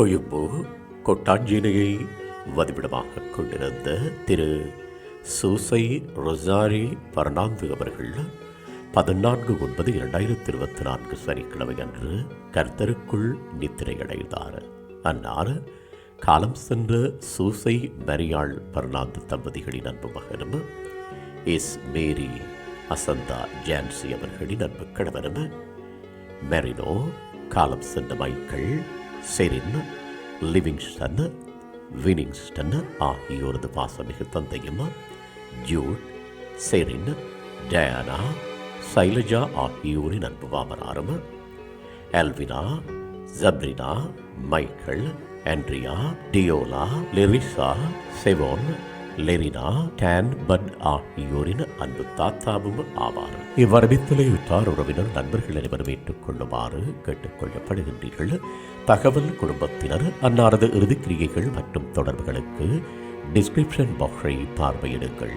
கொழும்பு கொட்டாஞ்சேனையை வதிவிடமாக கொண்டிருந்த திரு. சூசை ரொசாரி பர்னாந்து அவர்கள் பதினான்கு ஒன்பது இரண்டாயிரத்தி இருபத்தி நான்கு சனிக்கிழமை அன்று கர்த்தருக்குள் நித்திரையடைந்தார் அன்னார் காலம் சென்ற சூசை மரியாள் பர்னாந்து தம்பதிகளின் அன்பு மகனும் எஸ். மேரி அசந்தா ஜான்சி அவர்களின் அன்பு கணவனும் மெரினோ காலம் சென்ற மைக்கேல் செரின் லிவிங்ஸ்டன் வினிங்ஸ்டன் ஆகியோரது பாசமிகு தந்தையும்? ஜூட் செரின் டயானா சைலஜா ஆகியோரின் அன்பு வாமனாரும் Elvina Jabrina Michael Andrea Diola Larissa Sevon Lerina Dane but ஆகியோரின் அன்பு தாத்தாவும் ஆவார். இவ்வரவித்தலை உற்றார் உறவினர் நண்பர்கள் அனைவரும் ஏற்றுக்கொள்ளுமாறு கேட்டுக்கொள்ளப்படுகின்றீர்கள். தகவல் குடும்பத்தினர் அன்னாரது இறுதிக்கிரியைகள் மற்றும் தொடர்புகளுக்கு டிஸ்கிரிப்ஷன் பாக்ஸை பார்வையிடுங்கள்.